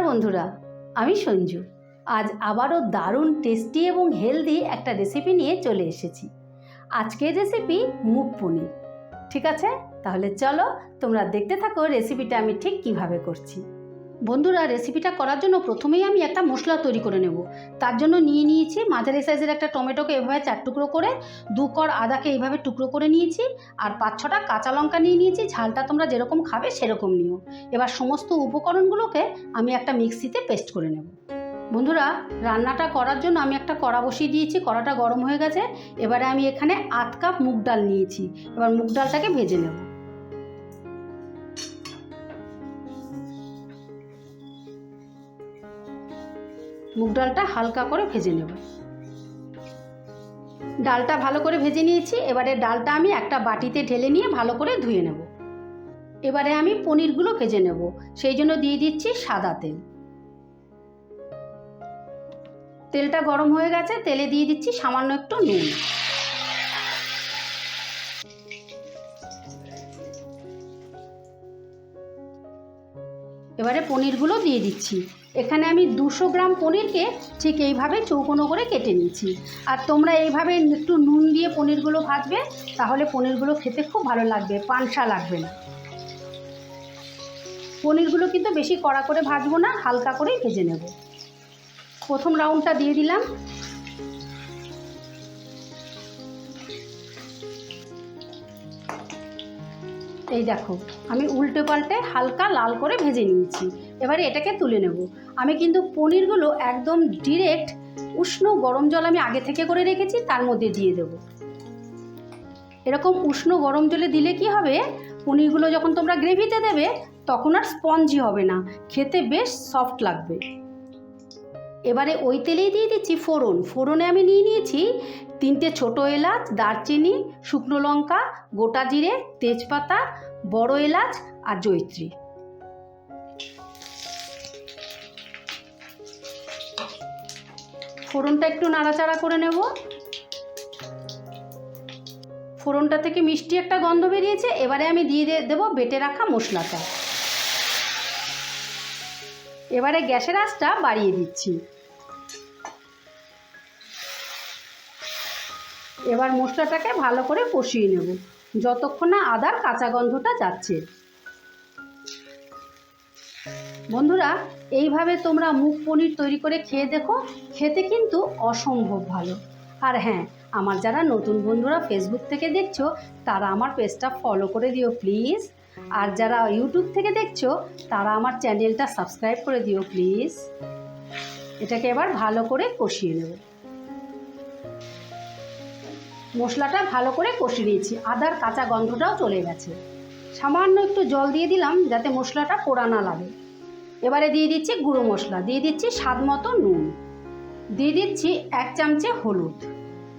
নমস্কার বন্ধুরা, আমি সঞ্জু। আজ আবারও দারুণ টেস্টি এবং হেলদি একটা রেসিপি নিয়ে চলে এসেছি। আজকের রেসিপি মুগ পনির। ঠিক আছে? তাহলে চলো তোমরা দেখতে থাকো রেসিপিটা আমি ঠিক কীভাবে করছি। বন্ধুরা রেসিপিটা করার জন্য প্রথমেই আমি একটা মশলা তৈরি করে নেব। তার জন্য নিয়ে নিয়েছি মাঝারি সাইজের একটা টমেটোকে এভাবে চার টুকরো করে, দু কর আদাকে এইভাবে টুকরো করে নিয়েছি আর পাঁচ ছটা কাঁচা লঙ্কা নিয়ে নিয়েছি, ঝালটা তোমরা যেরকম খাবে সেরকম নিও। এবার সমস্ত উপকরণগুলোকে আমি একটা মিক্সিতে পেস্ট করে নেব। বন্ধুরা, রান্নাটা করার জন্য আমি একটা কড়া বসিয়ে দিয়েছি, কড়াটা গরম হয়ে গেছে। এবারে আমি এখানে আধ কাপ মুগ ডাল নিয়েছি। এবার মুগ ডালটাকে ভেজে নেব। মুগ ডালটা হালকা করে ভেজে নেব। ডালটা ভালো করে ভেজে নিয়েছি। এবারে ডালটা আমি একটা বাটিতে ঢেলে নিয়ে ভালো করে ধুয়ে নেব। এবারে আমি পনিরগুলো ভেজে নেব। সেই জন্য দিয়ে দিচ্ছি সাদা তেল। তেলটা গরম হয়ে গেছে। তেলে দিয়ে দিচ্ছি সামান্য একটু নুন। এবারে পনিরগুলো দিয়ে দিচ্ছি। এখানে আমি দুশো গ্রাম পনিরকে ঠিক এইভাবে চৌকোনো করে কেটে নিয়েছি। আর তোমরা এইভাবে একটু নুন দিয়ে পনিরগুলো ভাজবে, তাহলে পনিরগুলো খেতে খুব ভালো লাগবে, পানসা লাগবে না। পনিরগুলো কিন্তু বেশি কড়া করে ভাজবো না, হালকা করেই ভেজে নেব। প্রথম রাউন্ডটা দিয়ে দিলাম। এই দেখো, আমি উল্টে পাল্টে হালকা লাল করে ভেজে নিয়েছি। এবারে এটাকে তুলে নেব। আমি কিন্তু পনিরগুলো একদম ডিরেক্ট উষ্ণ গরম জল আমি আগে থেকে করে রেখেছি, তার মধ্যে দিয়ে দেব। এরকম উষ্ণ গরম জলে দিলে কি হবে? পনিরগুলো যখন তোমরা গ্রেভিতে দেবে, তখন আর স্পঞ্জি হবে না। খেতে বেশ সফট লাগবে। এবারে ওই তেলেই দিয়ে দিচ্ছি ফোড়ন। ফোড়নে আমি নিয়ে নিয়েছি তিনটে ছোট এলাচ, দারচিনি, শুকনো লঙ্কা, গোটা জিরে, তেজপাতা, বড় এলাচ আর জৈত্রী ফোড়নটা একটু নাড়াচাড়া করে নেব। ফোড়নটা থেকে মিষ্টি একটা গন্ধ বেরিয়েছে, এবারে আমি দিয়ে দেবো বেটে রাখা মশলাটা। এবারে গ্যাসের আঁচটা বাড়িয়ে দিচ্ছি। এবার মশলাটাকে ভালো করে কষিয়ে নেব, যতক্ষণ না আদার কাঁচা গন্ধটা যাচ্ছে। বন্ধুরা, এইভাবে তোমরা মুগ পনির তৈরি করে খেয়ে দেখো, খেতে কিন্তু অসম্ভব ভালো। আর হ্যাঁ আমার যারা নতুন বন্ধুরা ফেসবুক থেকে দেখছ, তারা আমার পেজটা ফলো করে দিও প্লিজ আর যারা ইউটিউব থেকে দেখছ, তারা আমার চ্যানেলটা সাবস্ক্রাইব করে দিও প্লিজ এটাকে এবার ভালো করে কষিয়ে নেব। মশলাটা ভালো করে কষিয়ে নিয়েছি। আদার কাঁচা গন্ধটাও চলে গেছে। সামান্য একটু জল দিয়ে দিলাম যাতে মশলাটা পোড়া না লাগে। এবারে দিয়ে দিচ্ছি গুঁড়ো মশলা। দিয়ে দিচ্ছি স্বাদ মতো নুন। দিয়ে দিচ্ছি এক চামচে হলুদ।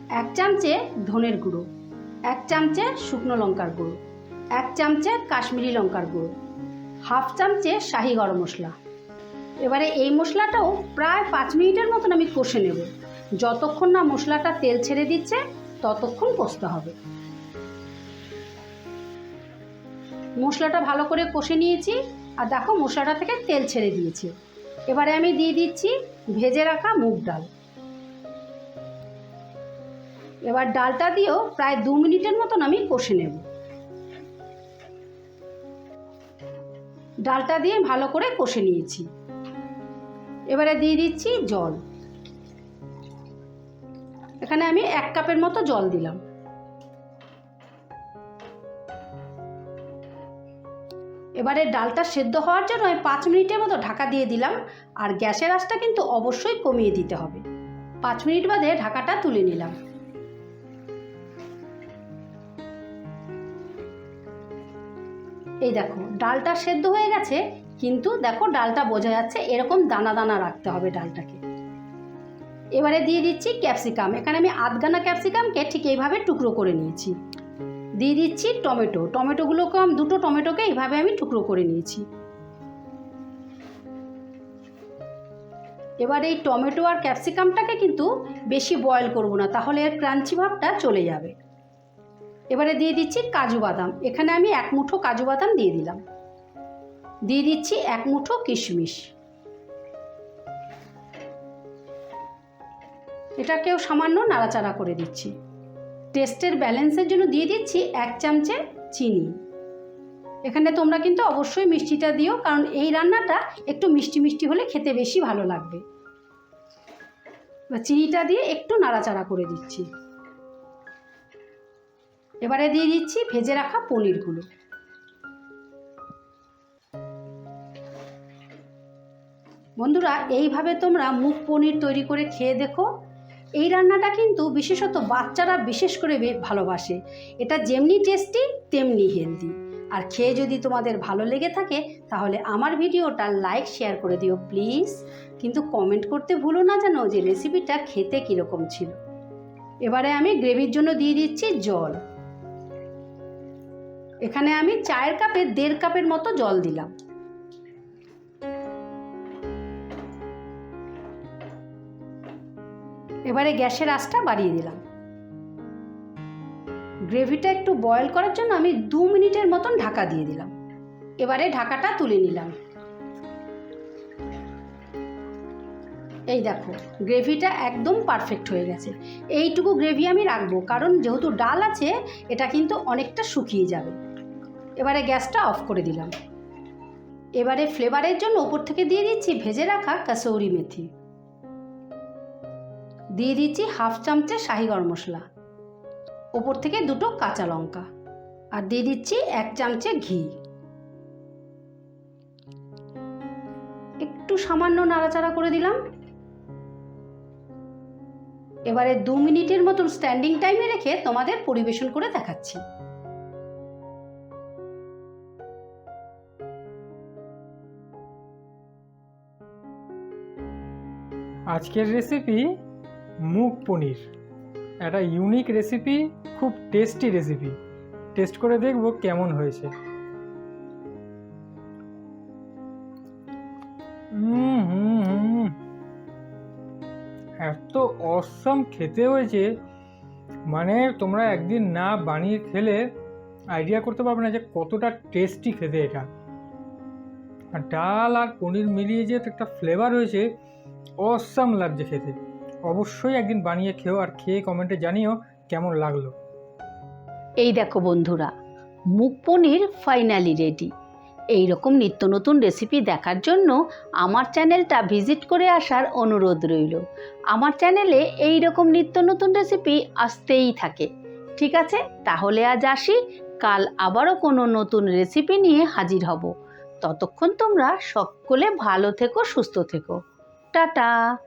এক চামচে ধনের গুঁড়ো। এক চামচে শুকনো লঙ্কার গুঁড়ো। এক চামচে কাশ্মীরি লঙ্কার গুঁড়ো। হাফ চামচে শাহি গরম মশলা। এবারে এই মশলাটাও প্রায় পাঁচ মিনিটের মতন আমি কষে নেব। যতক্ষণ না মশলাটা তেল ছেড়ে দিচ্ছে ততক্ষণ কষতে হবে। মশলাটা ভালো করে কষে নিয়েছি আর দেখো মশলাটা থেকে তেল ছেড়ে দিয়েছে। এবারে আমি দিয়ে দিচ্ছি ভেজে রাখা মুগ ডাল। এবার ডালটা দিয়েও প্রায় দু মিনিটের মতন আমি কষে নেব। ডালটা দিয়ে ভালো করে কষে নিয়েছি। এবারে দিয়ে দিচ্ছি জল। এখানে আমি এক কাপের মতো জল দিলাম। এবারে ডালটা সেদ্ধ হওয়ার জন্য আমি পাঁচ মিনিটের মতো ঢাকা দিয়ে দিলাম, আর গ্যাসের আঁচটা কিন্তু অবশ্যই কমিয়ে দিতে হবে। পাঁচ মিনিট বাদে ঢাকাটা তুলে নিলাম। এই দেখো, ডালটা সেদ্ধ হয়ে গেছে, কিন্তু দেখো ডালটা বোঝা যাচ্ছে এরকম দানা দানা রাখতে হবে ডালটাকে। এবারে দিয়ে দিচ্ছি ক্যাপসিকাম। এখানে আমি আধগানা ক্যাপসিকামকে ঠিক এইভাবে টুকরো করে নিয়েছি। দিয়ে দিচ্ছি টমেটো। টমেটোগুলোকে আমি দুটো টমেটোকে এইভাবে আমি টুকরো করে নিয়েছি। এবার এই টমেটো আর ক্যাপসিকামটাকে কিন্তু বেশি বয়েল করব না, তাহলে এর ক্রাঞ্চি ভাবটা চলে যাবে। এবারে দিয়ে দিচ্ছি কাজু বাদাম। এখানে আমি এক মুঠো কাজু বাদাম দিয়ে দিলাম। দিয়ে দিচ্ছি এক মুঠো কিশমিশ। এটাকেও সামান্য নাড়াচাড়া করে দিচ্ছি। টেস্টের ব্যালেন্সের জন্য দিয়ে দিচ্ছি এক চামচে চিনি। এখানে তোমরা কিন্তু অবশ্যই মিষ্টিটা দিও, কারণ এই রান্নাটা একটু মিষ্টি মিষ্টি হলে খেতে বেশি ভালো লাগবে। চিনিটা দিয়ে একটু নাড়াচাড়া করে দিচ্ছি। এবারে দিয়ে দিচ্ছি ভেজে রাখা পনিরগুলো। বন্ধুরা, এইভাবে তোমরা মুগ পনির তৈরি করে খেয়ে দেখো। এই রান্নাটা কিন্তু বিশেষত বাচ্চারা বিশেষ করে ভালোবাসে। এটা যেমনি টেস্টি তেমনি হেলদি আর খেয়ে যদি তোমাদের ভালো লেগে থাকে, তাহলে আমার ভিডিওটা লাইক শেয়ার করে দিও প্লিজ কিন্তু কমেন্ট করতে ভুলো না জানো যে রেসিপিটা খেতে কীরকম ছিল। এবারে আমি গ্রেভির জন্য দিয়ে দিচ্ছি জল। এখানে আমি চায়ের কাপে দেড় কাপের মতো জল দিলাম। এবারে গ্যাসের আঁচটা বাড়িয়ে দিলাম। গ্রেভিটা একটু বয়েল করার জন্য আমি দু মিনিটের মতন ঢাকা দিয়ে দিলাম। এবারে ঢাকাটা তুলে নিলাম। এই দেখো, গ্রেভিটা একদম পারফেক্ট হয়ে গেছে। এইটুকু গ্রেভি আমি রাখব, কারণ যেহেতু ডাল আছে, এটা কিন্তু অনেকটা শুকিয়ে যাবে। এবারে গ্যাসটা অফ করে দিলাম। এবারে ফ্লেভারের জন্য উপর থেকে দিয়ে দিচ্ছি ভেজে রাখা কাসৌরি মেথি। দিয়ে দিচ্ছি হাফ চামচে শাহি গরম মশলা। ওপর থেকে দুটো কাঁচা লঙ্কা। আর দিয়ে দিচ্ছি এক চামচে ঘি। একটু সামান্য নাড়াচাড়া করে দিলাম। এবারে দু মিনিটের মতন স্ট্যান্ডিং টাইমে রেখে তোমাদের পরিবেশন করে দেখাচ্ছি। আজকের রেসিপি মুগ পনির। একটা ইউনিক রেসিপি খুব টেস্টি রেসিপি টেস্ট করে দেখব কেমন হয়েছে। এত অসম খেতে হয়েছে। মানে তোমরা একদিন না বানিয়ে খেলে আইডিয়া করতে পারবে না যে কতটা টেস্টি খেতে এটা। ডাল আর পনির মিলিয়ে যে একটা ফ্লেভার হয়েছে অসম লাগছে খেতে। অবশ্যই একদিন বানিয়ে খেও আর খেয়ে কমেন্টে জানিও কেমন লাগল। এই দেখো বন্ধুরা, মুগ পনির ফাইনালি রেডি এই রকম নিত্য নতুন রেসিপি দেখার জন্য আমার চ্যানেলটা ভিজিট করে আসার অনুরোধ রইল। আমার চ্যানেলে এই রকম নিত্য নতুন রেসিপি আসতেই থাকে। ঠিক আছে? তাহলে আজ আসি, কাল আবারও কোনো নতুন রেসিপি নিয়ে হাজির হব। ততক্ষণ তোমরা সকলে ভালো থেকো, সুস্থ থেকো। টাটা!